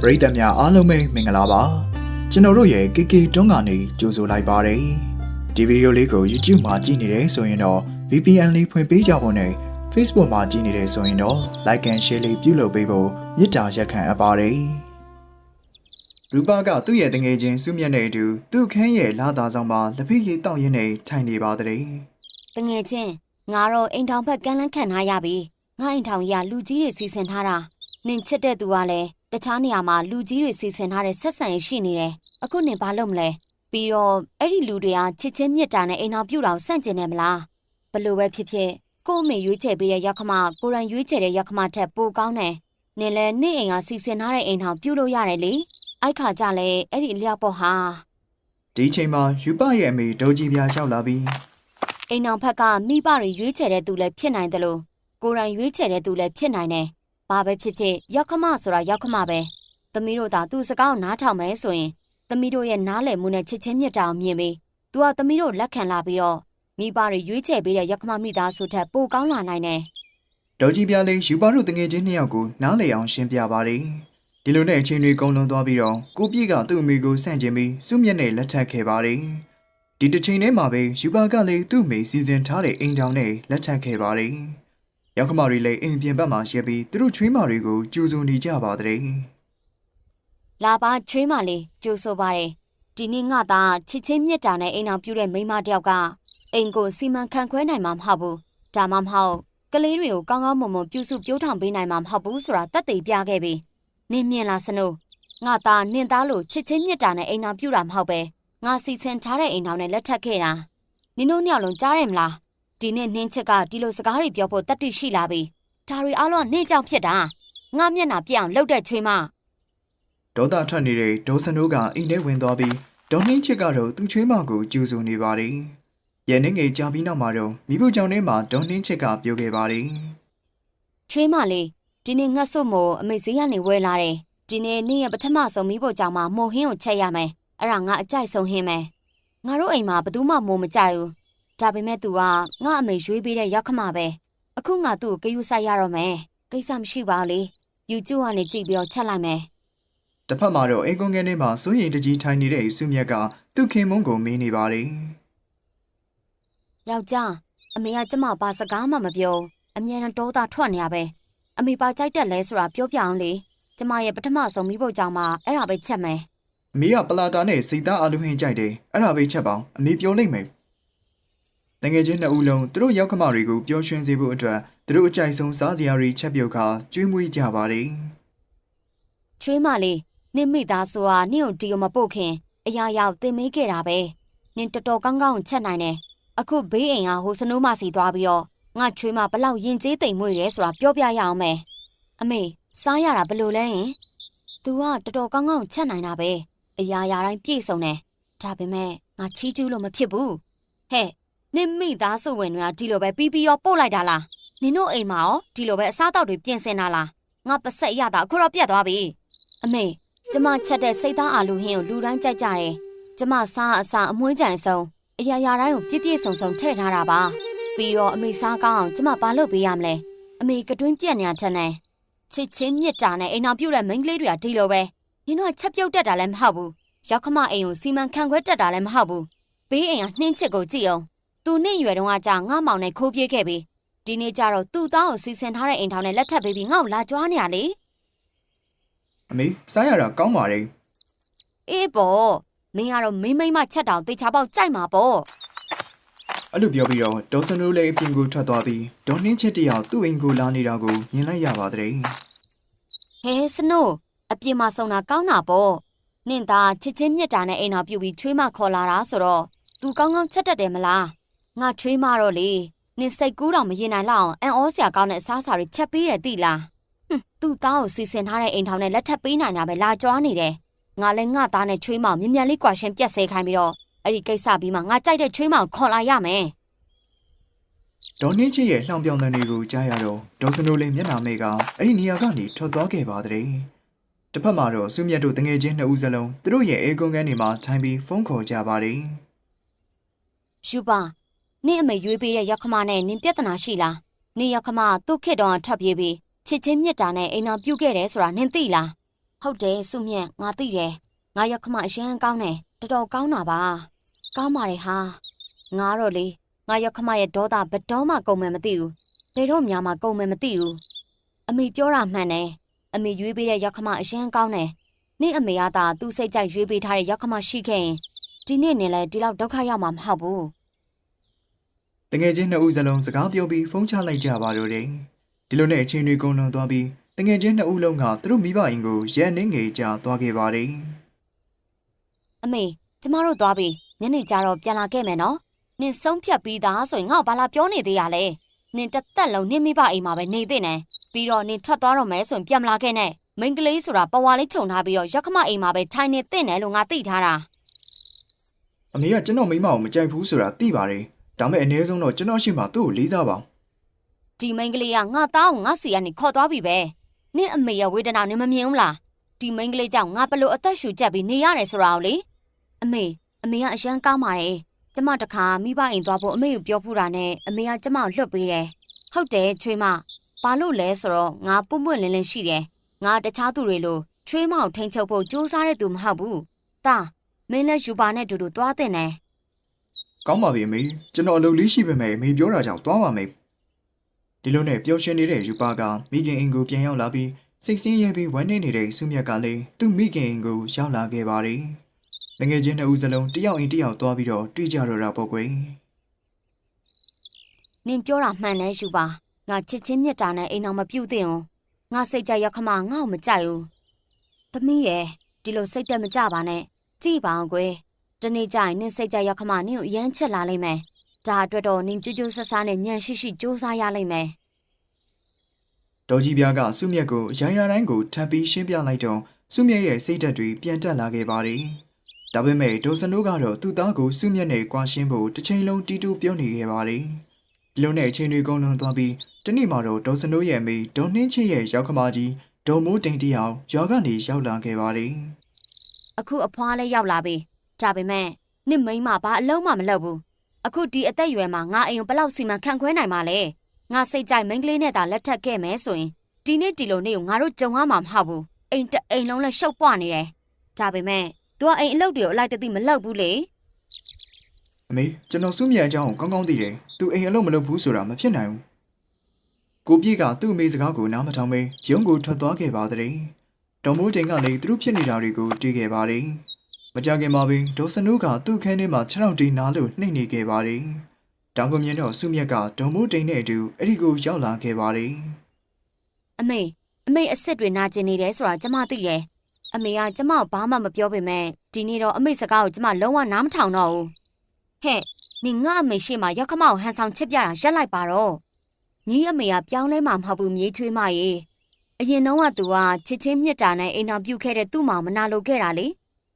ပရိသတ်များအားလုံးပဲမင်္ဂလာပါကျွန်တော်တို့ရဲ့ KK တွန်းကနေကြိုဆိုလိုက်ပါတယ်ဒီဗီဒီယိုလေးကို YouTube မှာကြည့်နေတယ်ဆိုရင်တော့ VPN လေးဖွင့်ပေးကြဖို့နဲ့ Facebook မှာကြည့်နေတယ်ဆိုရင်တော့ Like and Share လေးပြုလုပ်ပေးဖို့မေတ္တာရက်ခံအပ်ပါတယ်ရူပကသူ့ရဲ့တငယ်ချင်းစုမြတ်နဲ့အတူသူ့ခန်းရဲ့လာသာဆောင်မှာလက်ဖိရီတောက်ရင်းနဲ့ထိုင်နေပါတဲ့တငယ်ချင်းငါတော့အိမ်ထောင်ဘက်ကန်းလန်းခံထားရပြီငါအိမ်ထောင်ကြီးကလူကြီးတွေစီစဉ်ထားတာနင်ချစ်တဲ့သူကလည်း တခြားနေရာမှာလူကြီးတွေစီစဉ်ထားတဲ့ဆက်ဆံရေးရှိနေတယ်အခုနင်ဘာလုပ်မလဲပြီးတော့အဲ့ဒီလူတွေကချစ်ချင်းမြတ်တာနဲ့အိမ်ထောင်ပြုတ်တာကိုစန့်ကျင်တယ်မလားဘလို့ပဲဖြစ်ဖြစ်ကို့အမေရွေးချယ်ပေးတဲ့ရောက်ခမကိုရန်ရွေးချယ်တဲ့ရောက်ခမထက်ပိုကောင်းတယ်နင်လည်းနေ့အိမ်ကစီစဉ်ထားတဲ့အိမ်ထောင်ပြုတ်လို့ရတယ်လေအိုက်ခါကြလဲအဲ့ဒီအလျောက်ပေါ့ဟာဒီချိန်မှာယူပရဲ့အမေဒိုကြီးပြားလျှောက်လာပြီးအိမ်အောင်ဖက်ကမိဘတွေရွေးချယ်တဲ့သူလည်းဖြစ်နိုင်တယ်လို့ကိုယ်တိုင်ရွေးချယ်တဲ့သူလည်းဖြစ်နိုင်တယ်။ ဘာပဲဖြစ်ဖြစ်ရောက်ခမဆိုတာရောက်ခမပဲ။သမီးတို့သာသူ့စကားကိုနားထောင်မယ်ဆိုရင်သမီးတို့ရဲ့နားလည်မှုနဲ့ချစ်ချင်းမြတ်တာကိုမြင်ပြီးသူကသမီးတို့လက်ခံလာပြီးတော့မိဘတွေရွေးချယ်ပေးတဲ့ရောက်ခမမိသားစုထက်ပိုကောင်းလာနိုင်တယ်ဒေါ်ကြီးပြားလေးယူပါတို့တငယ်ချင်းနှစ်ယောက်ကိုနားလေအောင်ရှင်းပြပါတယ်ဒီလိုနဲ့အချိန်တွေကုန်လွန်သွားပြီးတော့ကိုပြည့်ကသူ့အမေကိုဆန့်ကျင်ပြီးစုမျက်နဲ့လက်ထပ်ခဲ့ပါတယ်ဒီတစ်ချိန်ထဲမှာပဲယူပါကလည်းသူ့အမေစီစဉ်ထားတဲ့အိမ်တောင်နဲ့လက်ထပ်ခဲ့ပါတယ် ရောက်ခမတွေလည်းအိမ်ပြင်ဘက်မှာရှက်ပြီးသူတို့ချွေးမတွေကိုကြိုးစုံနေကြပါတဲ့။လာပါချွေးမလေးကြိုးဆိုပါတယ်။ဒီနေ့ငါသားချစ်ချင်းမြတ်တာနဲ့အိမ်အောင်ပြုတဲ့မိန်းမတစ်ယောက်ကအိမ်ကိုစီမံခန့်ခွဲနိုင်မှာမဟုတ်ဘူး။ဒါမှမဟုတ်ကလေးတွေကိုကောင်းကောင်းမွန်မွန်ပြုစုပြောထောင်ပေးနိုင်မှာမဟုတ်ဘူးဆိုတာတတ်သိပြခဲ့ပြီ။နင်းမြင်လားစနိုးငါသားနင်းသားလို့ချစ်ချင်းမြတ်တာနဲ့အိမ်အောင်ပြုတာမဟုတ်ပဲငါစီစဉ်ထားတဲ့အိမ်အောင်နဲ့လက်ထပ်ခဲ့တာ။နင်တို့ညောင်လုံးကြားရမလား။ ဒီနေ့နှင်းချစ်ကဒီလိုစကားတွေပြောဖို့တတ်သိရှိလာပြီ။ဒါတွေအားလုံးကနှင်းကြောင့်ဖြစ်တာ။ငါမျက်နှာပြအောင်လှုပ်တဲ့ချွေးမဒေါသထွက်နေတဲ့ဒေါ်စနိုးကအိမ်ထဲဝင်သွားပြီးဒေါ်နှင်းချစ်ကတော့သူ့ချွေးမကိုကြိုးစုံနေပါတယ်ရန်နေငယ်ကြာပြီးနောက်မှာတော့မိဖို့ကြောင့်ထဲမှာဒေါ်နှင်းချစ်ကပြောခဲ့ပါတယ်ချွေးမလေးဒီနေ့ငှက်စွတ်မို့အမေဈေးကနေဝယ်လာတယ်ဒီနေ့နေ့ရဲ့ပထမဆုံးမိဖို့ကြောင့်မှမိုဟင်းကိုချက်ရမယ်အဲ့ဒါငါအကြိုက်ဆုံးဟင်းမယ်ငါတို့အိမ်မှာဘယ်သူမှမိုးမကြိုက်ဘူး ဒါပေမဲ့ तू ကငါအမေရွေးပေးတဲ့ရောက်ခမပဲအခုငါသူ့ကိုကယူဆိုင်ရတော့မယ်ကိစ္စမရှိပါဘူးလေ YouTube ကနေကြည့်ပြီးတော့ချက်လိုက်မယ်တစ်ဖက်မှာတော့အိမ်ကွန်ငယ်ထဲမှာစိုးရိမ်တကြီးထိုင်နေတဲ့စုမြတ်ကသူ့ခင်မုန်းကိုမေးနေပါတယ်ယောက်ျားအမေကကျမဘာစကားမှမပြောအမြဲတမ်းတောသားထွက်နေရပဲအမေပါကြိုက်တက်လဲဆိုတာပြောပြအောင်လေကျမရဲ့ပထမဆုံးမိဖို့ကြောင့်မှအဲ့ဒါပဲချက်မယ်အမေကပလာတာနဲ့စိတ်သားအလုံးဟင်းကြိုက်တယ်အဲ့ဒါပဲချက်ပေါင်းအမေပြောလိုက်မယ် တငယ်ချင်းနှစ်ဦးလုံးသူတို့ရောက်ခမတွေကိုပျော်ရွှင်စေဖို့အတွက်သူတို့အကြိုက်ဆုံးစားစရာတွေချက်ပြုတ်ခါကျွေးမွေးကြပါတယ်ချွေးမလေးနင့်မိသားစုကနင့်ကိုဒီကိုမပို့ခင်အရာရောက်တင်မေးခဲ့တာပဲနင်တော်တော်ကောင်းကောင်းချက်နိုင်တယ်အခုဘေးအိမ်ကဟိုစနိုးမစီသွားပြီးတော့ငါချွေးမဘလောက်ရင်ကျေးတိမ်မွေ့ရဲဆိုတာပြောပြရအောင်မယ်အမေစားရတာဘယ်လိုလဲဟင် तू ကတော်တော်ကောင်းကောင်းချက်နိုင်တာပဲအရာရာတိုင်းပြည့်စုံတယ်ဒါပေမဲ့ငါချီးကျူးလို့မဖြစ်ဘူးဟဲ့ နင့်မိသားစုဝင်တွေကဒီလိုပဲပြီးပြီးရောပို့လိုက်တာလားနင်တို့အိမ်မှာရောဒီလိုပဲအစားအသောက်တွေပြင်ဆင်တာလားငါပစက်ရတာအခုတော့ပြတ်သွားပြီအမေကျမချက်တဲ့စိတ်သားအာလူဟင်းကိုလူတိုင်းကြိုက်ကြတယ်။ကျမစားအစာအမွှေးကြိုင်ဆုံးအရာရာတိုင်းကိုပြည့်ပြည့်စုံစုံထည့်ထားတာပါ။ပြီးတော့အမေစားကောင်းအောင်ကျမဘာလုပ်ပေးရမလဲ။အမေကတွင်းပြက်နေရထက်နေချစ်ချင်းမြစ်တာနဲ့အိမ်အောင်ပြုတ်တဲ့မိန်းကလေးတွေကဒီလိုပဲ။နင်တို့ကချက်ပြုတ်တက်တာလည်းမဟုတ်ဘူး။ရောက်ခမအိမ်ကိုစီမံခန့်ခွဲတက်တာလည်းမဟုတ်ဘူး။ဘေးအိမ်ကနှင်းချစ်ကိုကြည့်အောင်။ သူနဲ့ရွယ်တုန်းကကြာငါမောင်နဲ့ခိုးပြေးခဲ့ပြီ။ဒီနေ့ကျတော့သူ့သားကိုစီစဉ်ထားတဲ့အိမ်ထောင်နဲ့လက်ထပ်ပေးပြီးငါ့ကိုလာကြွားနေရလေ။အမေစားရတာကောင်းပါတယ်အေးပေါ့မင်းကတော့မိမ့်မိမ့်မချက်တောင်တေချာပေါက်ကြိုက်မှာပေါ့အဲ့လိုပြောပြီးတော့ဒေါ်စနိုးလည်းအပြင်ကိုထွက်သွားပြီးဒေါ်နှင်းချစ်တယောက်သူ့အိမ်ကိုလာနေတာကိုမြင်လိုက်ရပါတယ်ဟဲစနိုးအပြင်မှာဆုံတာကောင်းတာပေါ့နင့်သားချစ်ချင်းမြတ်တာနဲ့အိမ်တော်ပြုတ်ပြီးချွေးမခေါ်လာတာဆိုတော့ तू ကောင်းကောင်းချက်တတ်တယ်မလား ငါချွေးမတော့လေနင်စိတ်ကူးတော့မရင်နိုင်လောက်အံ့ဩစရာကောင်းတဲ့အစားအစာတွေချက်ပေးတယ်သိလားဟွန်းသူ့သားကိုစီစဉ်ထားတဲ့အိမ်ထောင်နဲ့လက်ထပ်ပေးနိုင်တာပဲလာကြွားနေတယ်ငါလည်းငါသားနဲ့ချွေးမမြင်မြန်လေးကွာရှင်ပြက်ဆဲခိုင်းပြီးတော့အဲ့ဒီကိစ္စပြီးမှငါကြိုက်တဲ့ချွေးမကိုခေါ်လာရမယ်ဒေါ်နှင်းချစ်ရဲ့လှောင်ပြောင်တန်တွေကိုကြားရတော့ဒေါ်စနိုလေးမျက်နှာမေကအဲ့ဒီနေရာကနေထွက်သွားခဲ့ပါတဲ့တစ်ဖက်မှာတော့စုမြတ်တို့တငယ်ချင်းနှစ်ဦးစလုံးသူတို့ရဲ့အေကုန်းကန်းတွေမှာထိုင်ပြီးဖုန်းခေါ်ကြပါတယ်ယူပါ နင့်အမေရွေးပေးတဲ့ရောက်ခမနဲ့နင်ပြဿနာရှိလားနင်ရောက်ခမသူ့ခစ်တော်ထွက်ပြေးပြီးချစ်ချင်းမြတ်တာနဲ့အိမ်အောင်ပြုတ်ခဲ့တယ်ဆိုတာနင်သိလားဟုတ်တယ်စုမြတ်ငါသိတယ်ငါရောက်ခမအရန်ကောင်းတယ်တော်တော်ကောင်းတာပါကောင်းပါတယ်ဟာငါတော့လေငါရောက်ခမရဲ့ဒေါသဘယ်တော့မှကုန်မယ်မသိဘူးဘယ်တော့မှမကုန်မယ်မသိဘူးအမေပြောတာမှန်တယ်အမေရွေးပေးတဲ့ရောက်ခမအရန်ကောင်းတယ်နေ့အမေကသာသူ့စိတ်ကြိုက်ရွေးပေးထားတဲ့ရောက်ခမရှိခဲ့ရင်ဒီနေ့နေလဲဒီလောက်ဒုက္ခရောက်မှာမဟုတ်ဘူး တငယ်ချင်းနှစ်ဦးစလုံးစကားပြောပြီးဖုန်းချလိုက်ကြပါတော့တယ်ဒီလိုနဲ့အချိန်တွေကုန်လွန်သွားပြီးတငယ်ချင်းနှစ်ဦးလုံးကသူတို့မိဘအိမ်ကိုရဲနှင်းငယ်ကြသွားခဲ့ပါတယ်အမေကျမတို့သွားပြီညနေကျတော့ပြန်လာခဲ့မယ်နော်နင်ဆုံးဖြတ်ပြီးသားဆိုရင်ငါ့ကိုဘာလာပြောနေသေးရလဲနင်တစ်သက်လုံးနင်မိဘအိမ်မှာပဲနေသင့်တယ်ပြီးတော့နင်ထွက်သွားတော့မယ်ဆိုရင်ပြန်မလာခဲ့နဲ့မိန်းကလေးဆိုတာပဝါလေးခြုံထားပြီးတော့ရက်ခမအိမ်မှာပဲထိုင်နေသင့်တယ်လို့ငါသိထားတာအမေကကျွန်တော်မိမကိုမကြိုက်ဘူးဆိုတာသိပါတယ် ဒါပေမဲ့အ ਨੇ ဆုံးတော့ကျွန်တော်ရှိမှသူ့ကိုလေးစားပါဒီမိန်းကလေးကငါသားကိုငါစီကနေခေါ်သွားပြီပဲနင်အမေရဲ့ဝေဒနာနင်မမြင်ဘူးလားဒီမိန်းကလေးကြောင့်ငါဘလို့အသက်ရှူကျက်ပြီးနေရတယ်ဆိုတာကိုလေအမေအမေကအရန်ကောင်းပါတယ်ကျမတခါမိဘအိမ်သွားဖို့အမေကိုပြောဖူးတာနဲ့အမေကကျမကိုလွတ်ပေးတယ်ဟုတ်တယ်ချွေးမဘာလို့လဲဆိုတော့ငါပွန့်ပွန့်လင်းလင်းရှိတယ်ငါတခြားသူတွေလိုချွေးမကိုထိန်ချုပ်ဖို့ကြိုးစားတဲ့သူမဟုတ်ဘူးတာမင်းလည်းယူပါနဲ့တူတူသွားတင်တယ် ကောင်းပါပြီအမေကျွန်တော်အလုပ်လေးရှိပေမဲ့အမေပြောတာကြောင့်သွားပါမယ်ဒီလိုနဲ့ပျော်ရွှင်နေတဲ့ယူပါကမိခင်အိမ်ကိုပြန်ရောက်လာပြီးစိတ်ဆင်းရဲပြီးဝမ်းနည်းနေတဲ့စုမြတ်ကလည်းသူ့မိခင်အိမ်ကိုရောက်လာခဲ့ပါတယ်တငယ်ချင်းနှစ်ဦးစလုံးတယောက်အိမ်တယောက်သွားပြီးတော့တွေ့ကြတော့တာပေါ့ကွယ်နင်ပြောတာမှန်တယ်ယူပါငါချစ်ချင်းမြတ်တာနဲ့အိမ်အောင်မပြုတ်သင့်ဘူးငါစိတ်ကြရောက်ခမငါ့ကိုမကြိုက်ဘူးသမီးရဲ့ဒီလိုစိတ်တက်မကြပါနဲ့ကြည့်ပါအောင်ကွယ် တနေ့ကျရင်နင်စိတ်ကြရောက်ခမနင်ကိုအရန်ချစ်လာလိမ့်မယ်ဒါအတွက်တော့နင်ကြွကြွဆဆနဲ့ညံရှိရှိစူးစမ်းရလိမ့်မယ်ဒေါ်ကြီးပြားကစုမြတ်ကိုရိုင်းရတိုင်းကိုထပ်ပြီးရှင်းပြလိုက်တော့စုမြတ်ရဲ့စိတ်ဓာတ်တွေပြန်တက်လာခဲ့ပါတယ်ဒါပေမဲ့ဒေါ်စနိုးကတော့သူ့သားကိုစုမြတ်နဲ့ကွာရှင်းဖို့တစ်ချိန်လုံးတီးတူးပြောနေခဲ့ပါတယ်ဒီလိုနဲ့အချိန်တွေကုန်လွန်သွားပြီးတနေ့မှတော့ဒေါ်စနိုးရဲ့အမိဒေါ်နှင်းချစ်ရဲ့ရောက်ခမကြီးဒေါ်မိုးတိန်တီအောင်ယောကနေရောက်လာခဲ့ပါတယ်အခုအဖွားလည်းရောက်လာပြီ ဒါပေမဲ့နင်မိန်းမဘာအလုံးမှမလုပ်ဘူးအခုဒီအသက်အရွယ်မှာငါအိမ်ကိုဘယ်လောက်စီမံခန့်ခွဲနိုင်မှာလဲငါစိတ်ကြိုက်မိန်းကလေးနဲ့သာလက်ထပ်ခဲ့မယ်ဆိုရင်ဒီနေ့ဒီလိုနေ့ကိုငါတို့ကြုံရမှာမဟုတ်ဘူးအိမ်တစ်အိမ်လုံးလည်းရှုပ်ပွားနေတယ်ဒါပေမဲ့ तू ကအိမ်အလုပ်တွေကိုအလိုက်တသိမလုပ်ဘူးလေအမေကျွန်တော်စုမြတ်အကြောင်းကိုကောင်းကောင်းသိတယ်သူအိမ်အလုပ်မလုပ်ဘူးဆိုတာမဖြစ်နိုင်ဘူးကိုပြည့်ကသူ့အမေစကားကိုနားမထောင်ဘဲရုံးကိုထွက်သွားခဲ့ပါတဲ့ဒေါ်မိုးတိန်ကလည်းသူတို့ဖြစ်နေတာတွေကိုတွေ့ခဲ့ပါတယ် မကြခင်မှာပင်ဒေါ်စနိုးကသူ့ခန်းထဲမှာခြေထောက်တီးနားလို့နှိမ့်နေခဲ့ပါတယ်တောင်ကမြင်တော့စုမြတ်ကဒေါ်မိုးတိန်နဲ့အတူအဲ့ဒီကိုရောက်လာခဲ့ပါတယ်အမေအမေအစ်စ်တွေနာကျင်နေတယ်ဆိုတာကျမသိတယ်အမေကကျမကိုဘာမှမပြောပေမဲ့ဒီနေ့တော့အမေစကားကိုကျမလုံးဝနားမထောင်တော့ဘူးဟဲ့နင်ငါအမေရှိမှရောက်ခမောက်ဟန်ဆောင်ချစ်ပြတာရက်လိုက်ပါတော့ညီအမေကပြောင်းလဲမှမဟုတ်ဘူးမြေးချွေးမရေအရင်တော့ကသူကချစ်ချင်းမြတ်တာနဲ့အိမ်တော်ပြုတ်ခဲ့တဲ့သူ့မောင်မနာလိုခဲ့တာလေ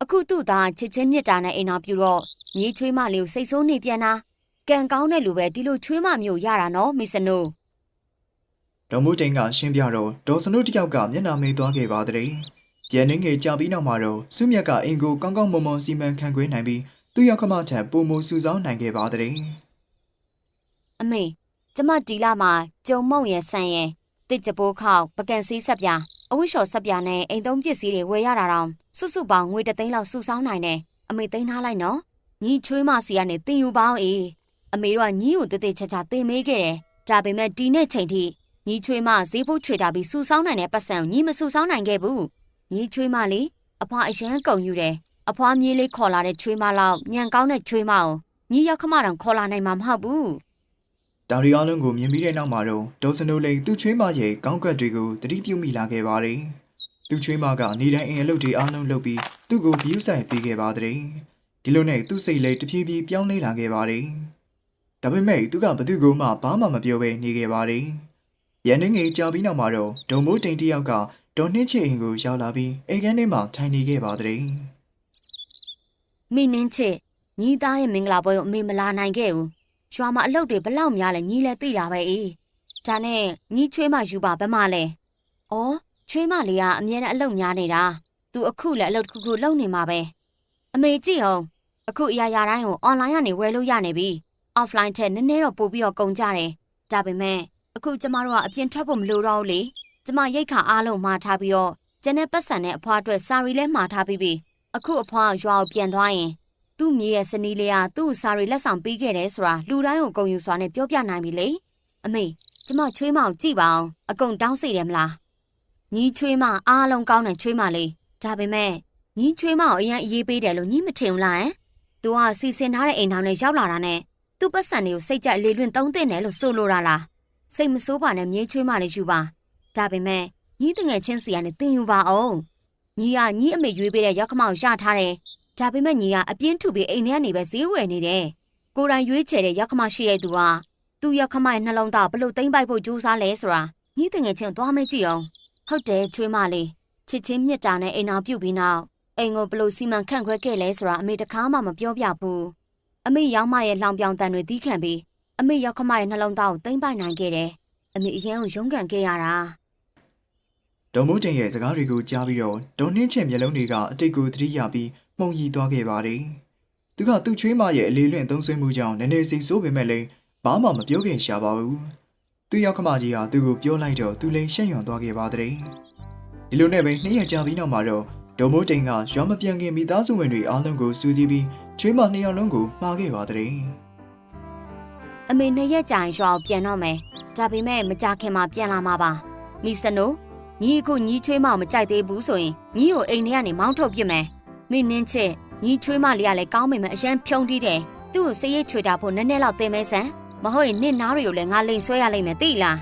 အခုသူ့သားချစ်ချင်းမြတ်တာနဲ့အိမ်တော်ပြုတ်တော့မြေးချွေးမလေးကိုစိတ်ဆိုးနေပြန်တာကံကောင်းတဲ့လူပဲဒီလိုချွေးမမျိုးရတာနော်မစ္စနိုဒေါ်မိုးတိန်ကရှင်းပြတော့ဒေါ်စနိုးတစ်ယောက်ကမျက်နှာမေးသွားခဲ့ပါတဲ့။ပြန်နေငယ်ကြာပြီးနောက်မှာတော့စုမြတ်ကအင်ကိုကောင်းကောင်းမွန်မွန်စီမံခန့်ခွဲနိုင်ပြီးသူ့ရောက်ခမထံပုံမူစုဆောင်းနိုင်ခဲ့ပါတဲ့အမေကျမဒီလာမှာကြုံမုံရဲ့ဆန်ရဲ့တစ်ကြပိုးခောက်ပကံစည်းဆက်ပြ အဝိရှော်ဆက်ပြနဲ့အိမ်သုံးပစ္စည်းတွေဝယ်ရတာတောင်စုစုပေါင်းငွေတစ်သိန်းလောက်စုဆောင်းနိုင်တယ်အမေသိန်းထားလိုက်နော်ညီချွေးမစီကနေတင်ယူပါအောင်အေးအမေတို့ကညီကိုတည်တည်ချာချာတင်မေးခဲ့တယ်ဒါပေမဲ့ဒီနေ့ချိန်ထိညီချွေးမဈေးဖို့ချွေတာပြီးစုဆောင်းနိုင်တဲ့ပတ်စံကိုညီမစုဆောင်းနိုင်ခဲ့ဘူးညီချွေးမလေးအဖွားအရန်ကုန်ယူတယ်အဖွားမြေးလေးခေါ်လာတဲ့ချွေးမလောက်ညံကောင်းတဲ့ချွေးမအောင်ညီရောက်ခမတောင်ခေါ်လာနိုင်မှာမဟုတ်ဘူး။ ဒါရီအားလုံးကိုမြင်ပြီးတဲ့နောက်မှာတော့ဒေါ်စနိုးလေးသူ့ချွေးမရဲ့ကောင်းကတ်တွေကိုတတိပြုမိလာခဲ့ပါတယ်။သူ့ချွေးမကနေတိုင်းအင်အလုပ်တွေအားလုံးလုပ်ပြီးသူ့ကိုဂယူးဆိုင်ပေးခဲ့ပါတဲ့။ဒီလိုနဲ့သူ့စိတ်လေးတဖြည်းဖြည်းပြောင်းလဲလာခဲ့ပါတယ်။ဒါပေမဲ့သူကဘသူ့ကိုမှဘာမှမပြောဘဲနေခဲ့ပါတယ်။ရန်နေငယ်ကြာပြီးနောက်မှာတော့ဒုံမိုးတိန်တယောက်ကဒေါ်နှင်းချစ်အိမ်ကိုရောက်လာပြီးအိမ်ခန်းထဲမှာထိုင်နေခဲ့ပါတဲ့။မိနင်းချစ်ညီသားရဲ့မင်္ဂလာပွဲကိုအမေမလာနိုင်ခဲ့ဘူး ရွာမှာအလုပ်တွေဘလောက်များလဲညီလည်းသိတာပဲအေးဒါနဲ့ညီချွေးမယူပါဘယ်မှလဲဩချွေးမလေးကအမြဲတမ်းအလုပ်များနေတာသူအခုလည်းအလုပ်တစ်ခုခုလုပ်နေမှာပဲအမေကြည့်အောင်အခုအရာရာတိုင်းကို online ကနေဝယ်လို့ရနေပြီ offline ထက်နည်းနည်းတော့ပို့ပြီးတော့ကုန်ကြတယ်ဒါပေမဲ့အခုကျမတို့ကအပြင်ထွက်ဖို့မလိုတော့ဘူးလေကျမရိတ်ခါအားလုံးမှာထားပြီးတော့ကျန်တဲ့ပတ်စံနဲ့အဖွားအတွက်စာရီလဲမှာထားပြီးပြီအခုအဖွားရွာကိုပြန်သွားရင် သူ့မြေရဲ့စနီးလေးကသူ့ကိုစာရီလက်ဆောင်ပေးခဲ့တယ်ဆိုတာလူတိုင်းကိုဂုဏ်ယူစွာနဲ့ပြောပြနိုင်ပြီလေအမေကျမချွေးမအောင်ကြည့်ပါအောင်အကုန်တောင်းစိတယ်မလားညီချွေးမအားလုံးကောင်းတယ်ချွေးမလေးဒါပေမဲ့ညီချွေးမကိုအရင်အေးပေးတယ်လို့ညီမထင်ဘူးလားဟမ်သူကစီစဉ်ထားတဲ့အိမ်ထောင်နဲ့ရောက်လာတာနဲ့သူ့ပတ်စံတွေကိုစိတ်ကြလေလွင့်သုံးသင့်တယ်လို့ဆိုလိုတာလားစိတ်မဆိုးပါနဲ့မြေးချွေးမလေးယူပါဒါပေမဲ့ညီတငယ်ချင်းစီကနေတင်ယူပါအောင်ညီကညီအမေရွေးပေးတဲ့ရောက်ခမောက်ရထားတယ် ဒါပေမဲ့ညီကအပြင်းထုပြီးအိမ်ထဲကနေပဲဈေးဝယ်နေတယ်ကိုယ်တိုင်ရွေးချယ်တဲ့ရောက်ခမရှိတဲ့သူကသူ့ရောက်ခမရဲ့နှလုံးသားဘလို့သိမ့်ပိုက်ဖို့ကြိုးစားလဲဆိုတာညီတငယ်ချင်းကိုသွားမေးကြည့်အောင်ဟုတ်တယ်ချွေးမလေးချစ်ချင်းမြတ်တာနဲ့အိမ်အောင်ပြုတ်ပြီးနောက်အိမ်ကိုဘလို့စီမံခန့်ခွဲခဲ့လဲဆိုတာအမေတခါမှမပြောပြဘူးအမေရောက်မရဲ့လောင်ပြောင်တန်တွေတီးခံပြီးအမေရောက်ခမရဲ့နှလုံးသားကိုသိမ့်ပိုက်နိုင်ခဲ့တယ်အမေအရင်ကရုန်းကန်ခဲ့ရတာဒေါ်မိုးတင်ရဲ့စကားတွေကိုကြားပြီးတော့ဒေါ်နှင်းချင်မျက်လုံးတွေကအတိတ်ကိုသတိရပြီး မှုန်ရီသွားခဲ့ပါတယ်။သူကသူ့ချွေးမရဲ့အလေးလွင့်သုံးဆွဲမှုကြောင့်နည်းနည်းစိတ်ဆိုးပေမဲ့လည်းဘာမှမပြောခင်ရှာပါဘူး။သူ့ရောက်ခမကြီးဟာသူ့ကိုပြောလိုက်တော့သူလည်းရှက်ရွံသွားခဲ့ပါတဲ့။ဒီလိုနဲ့ပဲနှစ်ရက်ကြာပြီးနောက်မှာတော့ဒေါ်မိုးတင်ကရွာမပြန်ခင်မိသားစုဝင်တွေအားလုံးကိုစူးစီးပြီးချွေးမနှစ်ယောက်လုံးကိုမှားခဲ့ပါတဲ့။အမေနှစ်ရက်ကြာရင်ရွာကိုပြန်တော့မယ်ဒါပေမဲ့မကြခင်မှာပြန်လာမှာပါမိစနိုညီအခုညီချွေးမမကြိုက်သေးဘူးဆိုရင်ညီကိုအိမ်ထဲကနေမောင်းထုတ်ပစ်မယ် မိနင်းချစ်ညီချွေးမလေးကလည်းကောင်းမိမယ်အရန်ဖြုံးတီးတယ်သူ့ကိုစရိတ်ချွေတာဖို့နည်းနည်းလောက်တင်မဲဆန်မဟုတ်ရင်နင့်နားတွေကိုလည်းငါလိန်ဆွဲရလိမ့်မယ်သိလား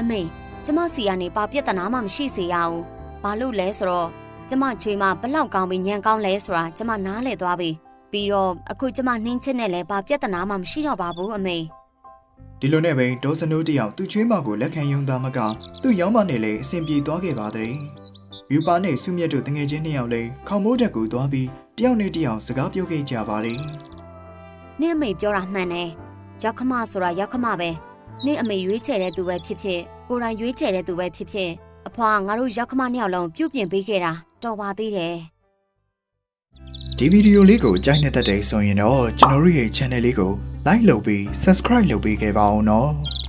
အမေကျမစီကနေပါပြဿနာမှမရှိစေရဘူးဘာလို့လဲဆိုတော့ကျမချွေးမဘလောက်ကောင်းပြီးညံကောင်းလဲဆိုတာကျမနားလဲသွားပြီပြီးတော့အခုကျမနှင်းချစ်နဲ့လည်းပါပြဿနာမှမရှိတော့ပါဘူးအမေဒီလိုနဲ့ပဲဒေါ်စနိုးတယောက်သူ့ချွေးမကိုလက်ခံယုံသားမကသူ့ရောင်းမနဲ့လည်းအဆင်ပြေသွားခဲ့ပါတဲ့။ယူ ပါနဲ့စုမြတ်တို့တငယ်ချင်းနှစ်ယောက်လည်းခေါမိုးတက်ကိုသွားပြီးတယောက်နဲ့တယောက်စကားပြောခဲ့ကြပါတယ်နင့်အမေပြောတာမှန်တယ်ရောက်ခမဆိုတာရောက်ခမပဲနင့်အမေရွေးချယ်တဲ့သူပဲဖြစ်ဖြစ်ကိုယ်တိုင်ရွေးချယ်တဲ့သူပဲဖြစ်ဖြစ်အဖွားငါတို့ရောက်ခမနှစ်ယောက်လုံးပြုတ်ပြင်ပေးခဲ့တာတော်ပါသေးတယ်။ဒီဗီဒီယိုလေးကိုကြိုက်နေတဲ့တဲ့ဆိုရင်တော့ကျွန်တော်တို့ရဲ့ channel လေးကို like လုပ်ပြီး subscribe လုပ်ပေးခဲ့ပါအောင်နော်။